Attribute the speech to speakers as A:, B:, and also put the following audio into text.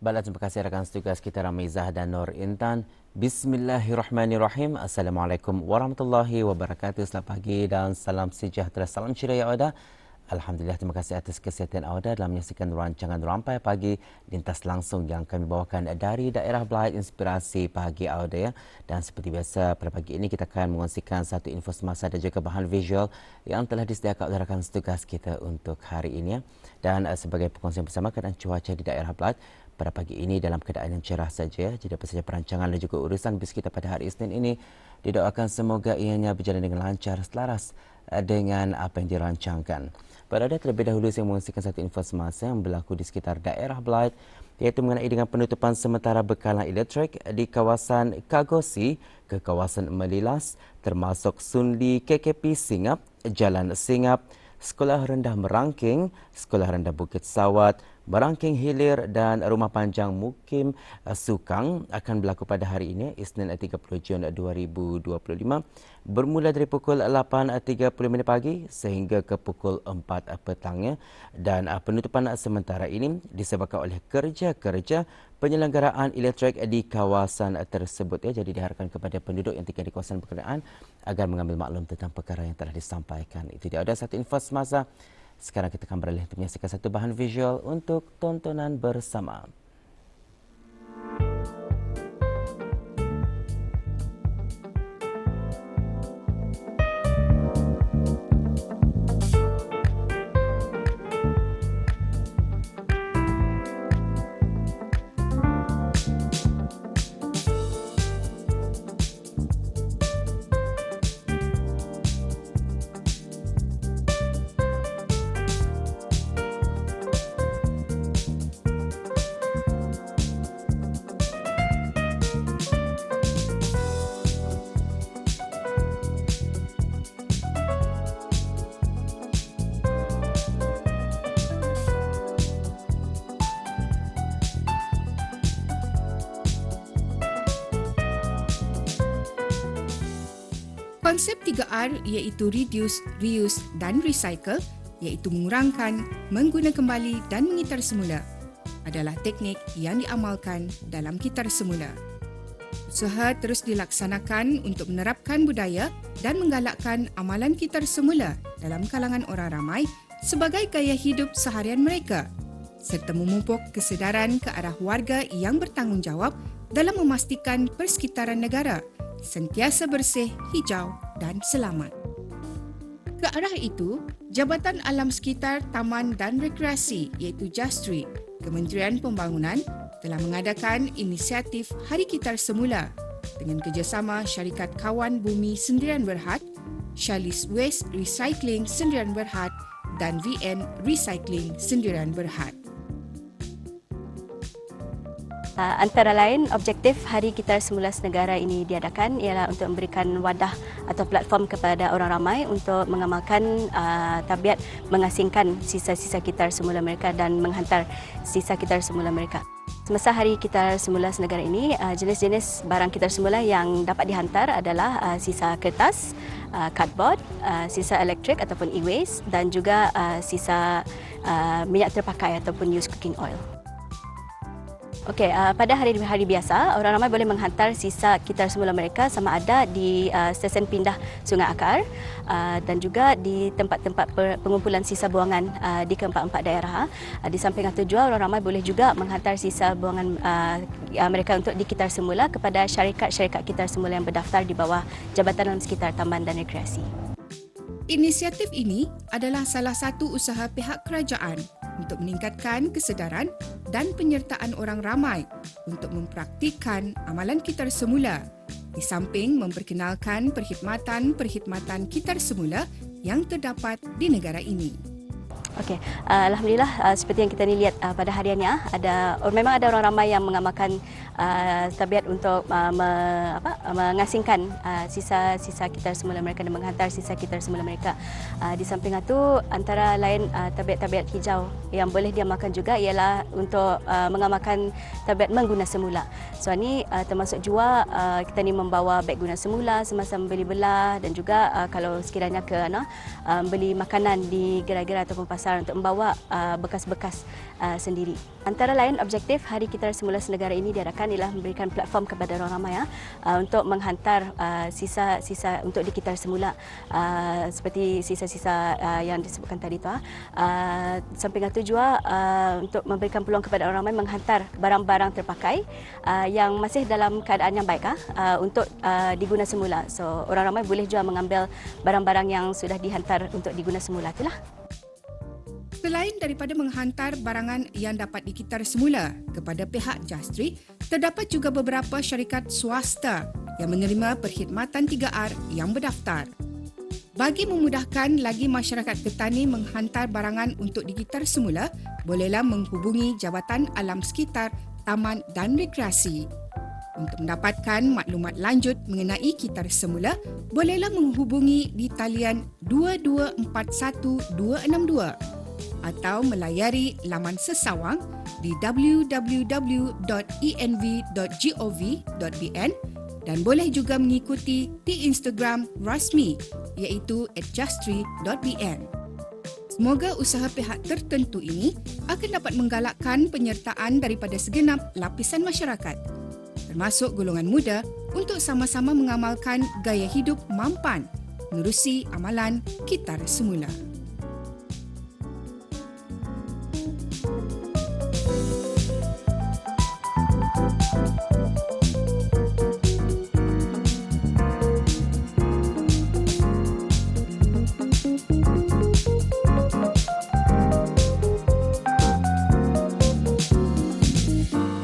A: Baiklah, terima kasih rakan setugas kita Ramizah dan Nur Intan. Bismillahirrahmanirrahim. Assalamualaikum warahmatullahi wabarakatuh. Selamat pagi dan salam sejahtera. Salam ceria awda. Alhamdulillah, terima kasih atas kesihatan awda dalam menyaksikan rancangan Rampai Pagi lintas langsung yang kami bawakan dari daerah Belait Inspirasi Pagi Awda. Ya. Dan seperti biasa, pada pagi ini kita akan mengongsikan satu info semasa dan juga bahan visual yang telah disediakan oleh rakan setugas kita untuk hari ini. Ya. Dan uh, sebagai pengongsian bersama keadaan cuaca di daerah Belait, pada pagi ini dalam keadaan yang cerah saja. Jadi apa saja perancangan dan juga urusan bis kita pada hari Isnin ini didoakan semoga ianya berjalan dengan lancar selaras uh, dengan apa yang dirancangkan. Berada terlebih dahulu saya mengungsikan satu info semasa yang berlaku di sekitar daerah Blight iaitu mengenai dengan penutupan sementara bekalan elektrik di kawasan Kagosi ke kawasan Melilas termasuk Sunli KKP Singap, Jalan Singap, Sekolah Rendah Merangking, Sekolah Rendah Bukit Sawat, Barangking Hilir dan Rumah Panjang Mukim uh, Sukang akan berlaku pada hari ini, Isnin 30 Jun 2025, bermula dari pukul 8.30 pagi sehingga ke pukul 4 petangnya. Dan penutupan sementara ini disebabkan oleh kerja-kerja penyelenggaraan elektrik di kawasan tersebut. Ya. Jadi diharapkan kepada penduduk yang tinggal di kawasan berkenaan agar mengambil maklum tentang perkara yang telah disampaikan. Itu dia ada satu info semasa. Sekarang kita akan beralih untuk menyaksikan satu bahan visual untuk tontonan bersama.
B: Konsep 3R iaitu reduce, reuse dan recycle iaitu mengurangkan, mengguna kembali dan mengitar semula adalah teknik yang diamalkan dalam kitar semula. Usaha terus dilaksanakan untuk menerapkan budaya dan menggalakkan amalan kitar semula dalam kalangan orang ramai sebagai gaya hidup seharian mereka serta memupuk kesedaran ke arah warga yang bertanggungjawab dalam memastikan persekitaran negara sentiasa bersih, hijau dan selamat. Ke arah itu, Jabatan Alam Sekitar, Taman dan Rekreasi iaitu JASTRI, Kementerian Pembangunan telah mengadakan inisiatif Hari Kitar Semula dengan kerjasama syarikat Kawan Bumi Sendirian Berhad, Shalis Waste Recycling Sendirian Berhad dan VN Recycling Sendirian Berhad.
C: Antara lain, objektif Hari Gitar Semula Negara ini diadakan ialah untuk memberikan wadah atau platform kepada orang ramai untuk mengamalkan uh, tabiat mengasingkan sisa-sisa gitar semula mereka dan menghantar sisa gitar semula mereka. Semasa Hari Gitar Semula Negara ini, uh, jenis-jenis barang gitar semula yang dapat dihantar adalah uh, sisa kertas, uh, cardboard, uh, sisa elektrik ataupun e-waste dan juga uh, sisa uh, minyak terpakai ataupun used cooking oil. Okey, uh, pada hari-hari biasa, orang ramai boleh menghantar sisa kitar semula mereka sama ada di uh, stesen pindah Sungai Akar uh, dan juga di tempat-tempat pengumpulan sisa buangan uh, di keempat-empat daerah. Uh, di samping itu juga, orang ramai boleh juga menghantar sisa buangan uh, mereka untuk di kitar semula kepada syarikat-syarikat kitar semula yang berdaftar di bawah Jabatan Alam Sekitar Taman dan Rekreasi.
B: Inisiatif ini adalah salah satu usaha pihak kerajaan untuk meningkatkan kesedaran dan penyertaan orang ramai untuk mempraktikkan amalan kitar semula di samping memperkenalkan perkhidmatan-perkhidmatan kitar semula yang terdapat di negara ini.
C: Okey, uh, alhamdulillah uh, seperti yang kita ni lihat uh, pada hariannya ada or, memang ada orang ramai yang mengamalkan uh, tabiat untuk uh, me, apa, mengasingkan uh, sisa-sisa kitar semula mereka dan menghantar sisa kitar semula mereka. Uh, di samping itu antara lain uh, tabiat-tabiat hijau yang boleh diamalkan juga ialah untuk uh, mengamalkan tabiat mengguna semula. So ini uh, termasuk jua uh, kita ni membawa beg guna semula semasa membeli belah dan juga uh, kalau sekiranya ke ano uh, beli makanan di gerai-gerai ataupun pasar untuk membawa uh, bekas-bekas uh, sendiri. Antara lain objektif Hari Kitar Semula Senegara ini diadakan ialah memberikan platform kepada orang ramai ya, uh, untuk menghantar uh, sisa-sisa untuk dikitar semula uh, seperti sisa-sisa uh, yang disebutkan tadi tu. Uh, samping itu juga uh, untuk memberikan peluang kepada orang ramai menghantar barang-barang terpakai uh, yang masih dalam keadaan yang baik uh, untuk uh, diguna semula. So orang ramai boleh juga mengambil barang-barang yang sudah dihantar untuk diguna semula itulah.
B: Selain daripada menghantar barangan yang dapat dikitar semula kepada pihak Justri, terdapat juga beberapa syarikat swasta yang menerima perkhidmatan 3R yang berdaftar. Bagi memudahkan lagi masyarakat Ketani menghantar barangan untuk dikitar semula, bolehlah menghubungi Jabatan Alam Sekitar, Taman dan Rekreasi. Untuk mendapatkan maklumat lanjut mengenai kitar semula, bolehlah menghubungi di talian 2241262 atau melayari laman sesawang di www.env.gov.bn dan boleh juga mengikuti di Instagram rasmi iaitu @justri.bn. Semoga usaha pihak tertentu ini akan dapat menggalakkan penyertaan daripada segenap lapisan masyarakat termasuk golongan muda untuk sama-sama mengamalkan gaya hidup mampan menerusi amalan kitar semula.